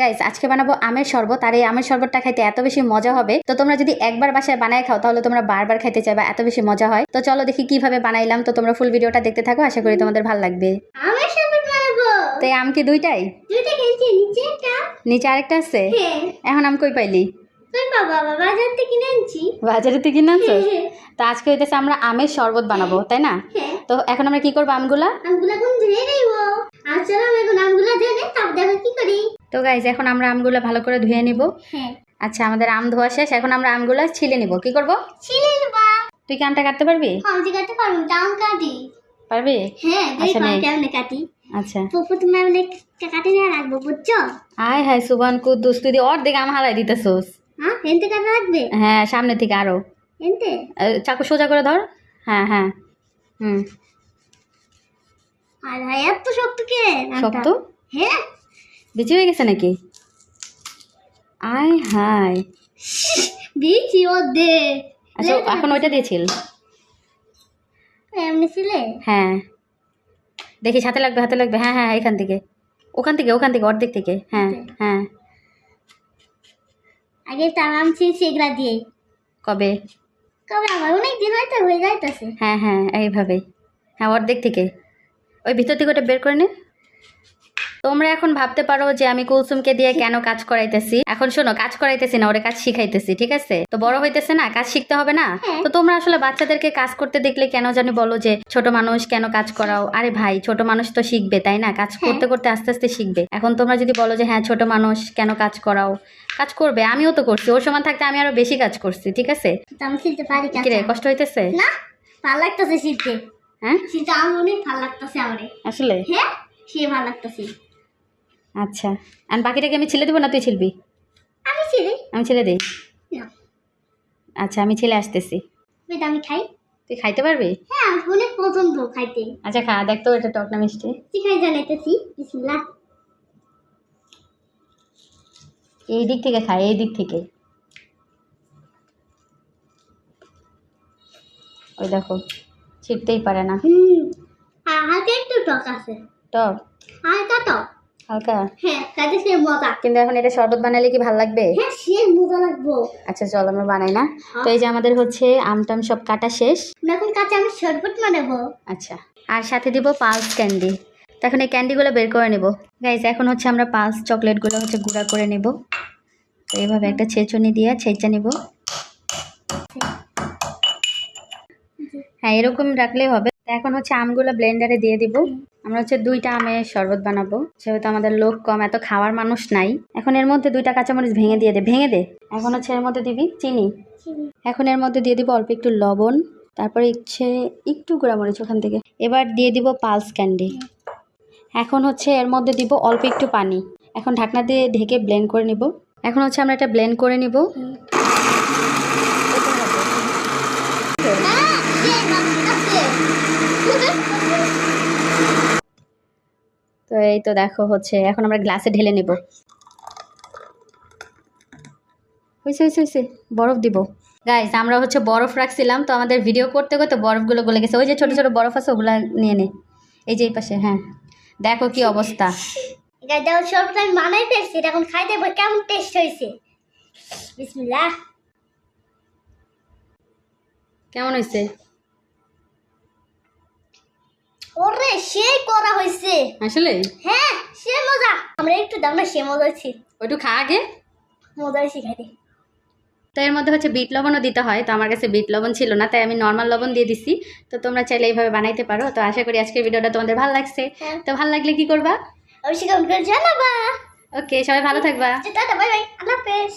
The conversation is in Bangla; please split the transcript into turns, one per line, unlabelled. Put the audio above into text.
গাইস আজকে বানাবো আমের শরবত আর এই আমের শরবতটা খাইতে এত বেশি মজা হবে। তো তোমরা যদি একবার বাসায় বানায় খাও তাহলে তোমরা বারবার খাইতে চাইবা এত বেশি মজা হয়। তো চলো দেখি কীভাবে বানাইলাম। তো তোমরা ফুল ভিডিওটা দেখতে থাকো আশা করি তোমাদের ভালো লাগবে।
আমার শরবত বানাবো।
তো এই আম কি দুইটাই?
নিচে
আরেকটা আছে?
হ্যাঁ।
এখন আম কই পাইলি?
বাজার থেকে কিনে আনছি।
বাজারে থেকে কিনে আনছো
হ্যাঁ,
তো আজকে হইতেছে আমরা আমের শরবত বানাবো তাই না?
হ্যাঁ।
তো এখন আমরা কি করব আমগুলা?
আমগুলা কোন ধুয়ে নেব আর চলো আমি এখন আমগুলা ধুয়ে নেই তারপর দেখো কি করি।
তো গাইজ এখন আমরা আমগুলো ভালো করে ধুয়ে নিব।
হ্যাঁ।
আচ্ছা আমাদের আম ধোয়া শেষ। এখন আমরা আমগুলো ছিলে নিব। কি করব?
ছিলে নেবা।
তুই কি আমটা কাটতে পারবি?
আমি যে কাটতে পারব দাম কাটি।
পারবি?
হ্যাঁ
আচ্ছা।
কেমনে কাটি।
আচ্ছা।
তো প্রথমে আমি কাটি রাখব বুঝছ?
আয় হায় সুবান কুদ্দুস তুই অর্ধেক আম হালাই দিতেছোস।
হ্যাঁ এনতে কাটা রাখবে
হ্যাঁ সামনে থেকে আরও।
এনতে
চাকু সোজা করে ধর। হ্যাঁ হ্যাঁ। হুম।
আর এত শক্ত কে?
শক্ত?
হ্যাঁ।
বিচি হয়ে গেছে নাকি? আয় হায়।
দিয়েছি ও দে
আচ্ছা এখন ওইটা দিয়েছিল
এমনি ছিলে?
হ্যাঁ। দেখি হাতে লাগবে হাতে লাগবে। হ্যাঁ হ্যাঁ এখান থেকে। ওখান থেকে ওখান থেকে অর্ধেক থেকে। হ্যাঁ হ্যাঁ।
আগে তার আম ছিল সেগুলা দিয়ে।
কবে?
কবে আমার? অনেক দিন হয়তো হয়ে যাইতেছে।
হ্যাঁ হ্যাঁ এইভাবে হ্যাঁ অর্ধেক থেকে। ওই ভিতর থেকে ওটা বের করে নে। তোমরা এখন ভাবতে পারো যে আমি কুলসুমকে দিয়ে কেন কাজ করাইতেছি। এখন শোনো কাজ করাইতেছি না ওরে কাজ শিখাইতেছি ঠিক আছে? তো বড় হইতেছে না কাজ শিখতে হবে না?
হ্যাঁ।
তো তোমরা আসলে বাচ্চাদেরকে কাজ করতে দেখলে কেন জানি বলো যে ছোট মানুষ কেন কাজ করাও? আরে ভাই ছোট মানুষ তো শিখবে তাই না? কাজ করতে করতে আস্তে আস্তে শিখবে। এখন তোমরা যদি বলো যে হ্যাঁ ছোট মানুষ কেন কাজ করাও? কাজ করবে আমিও তো করছি ওর সময় থাকতে আমি আরও বেশি কাজ করছি ঠিক আছে? কিরে কষ্ট হইতেছে?
না ভালো লাগতেছে শিলতে
হ্যাঁ?
আমার অনেক ভালো লাগতেছে আমারে।
আসলে?
হ্যাঁ সে ভালো লাগতেছে।
আচ্ছা। আর বাকিটাকে আমি ছেলে দেবো না তুই ছিলবি?
আমি ছিলে।
আমি ছেলে দিই? আচ্ছা আমি ছেলে আসতেছি।
আমি খাই।
তুই খাইতে পারবি?
হ্যাঁ অনেক পছন্দ খাইতে।
আচ্ছা খা দেখ তো এটা টক না মিষ্টি।
কি খাই জানাইতেছি বিসমিল্লাহ।
এই দিক থেকে খা এই দিক থেকে। ওই দেখো ছিটতেই পারে না।
হুম। হালকা একটু টক আছে।
টক?
হালকা? হ্যাঁ খাইতে সে মজা।
কিন্তু এখন এটা শরবত বানালে কি ভালো লাগবে?
হ্যাঁ সে মজা লাগবো।
আচ্ছা চল আমরা বানাই না। তো এই যে আমাদের হচ্ছে আমটাম সব কাটা শেষ।
এখন কাছে আমি শরবত বানাবো।
আচ্ছা আর সাথে দিব পালস ক্যান্ডি। তো এখন এই ক্যান্ডিগুলো বের করে নেব। গাইজ এখন হচ্ছে আমরা পালস চকলেটগুলো হচ্ছে গুঁড়া করে নেব। তো এইভাবে একটা ছেঁচুনি দিয়ে ছেঁচা নেব। হ্যাঁ এরকম রাখলেই হবে। এখন হচ্ছে আমগুলো ব্লেন্ডারে দিয়ে দিব। আমরা হচ্ছে দুইটা আমের শরবত বানাবো। যেহেতু আমাদের লোক কম, এত খাওয়ার মানুষ নাই। এখন এর মধ্যে দুইটা কাঁচামরিচ ভেঙে দিয়ে দে, ভেঙে দে। এখন হচ্ছে এর মধ্যে দিবি চিনি। এখন এর মধ্যে দিয়ে দিব অল্প একটু লবণ, তারপরে ইচ্ছে একটু গুঁড়ামরিচ ওখান থেকে। এবার দিয়ে দিব পালস ক্যান্ডি। এখন হচ্ছে এর মধ্যে দিব অল্প একটু পানি। এখন ঢাকনা দিয়ে ঢেকে ব্লেন্ড করে নিব। এখন হচ্ছে আমরা এটা ব্লেন্ড করে নিব। তো এই তো দেখো হচ্ছে এখন আমরা গ্লাসে ঢেলে নেব। হয়েছে হয়েছে হয়েছে বরফ দিব। গাইস আমরা হচ্ছে বরফ রাখছিলাম তো আমাদের ভিডিও করতে করতে বরফগুলো গলে গেছে। ওই যে ছোট ছোট বরফ আছে ওগুলো নিয়ে নে। এই যে এই পাশে হ্যাঁ। দেখো কি অবস্থা।
আমি ফেলছি এটা এখন খাই দেবো কেমন টেস্ট হয়েছে বিসমিল্লাহ।
কেমন হয়েছে
ওরে সেই করা হয়েছে
আসলে?
হ্যাঁ সে মজা। আমরা একটু দাম না সে মজা হয়েছে
ওইটু খা আগে।
মজা হয়েছে খাইতে
তো এর মধ্যে হচ্ছে বিট লবণও দিতে হয় তো আমার কাছে বিট লবণ ছিল না তাই আমি নর্মাল লবণ দিয়ে দিছি। তো তোমরা চাইলে এইভাবে বানাইতে পারো তো আশা করি আজকের ভিডিওটা তোমাদের ভালো লাগছে।
হ্যাঁ।
তো ভালো লাগলে কি করবা?
অবশ্যই কমেন্ট করে জানাবা।
ওকে সবাই ভালো থাকবা।
টাটা বাই বাই আল্লাহ হাফেজ।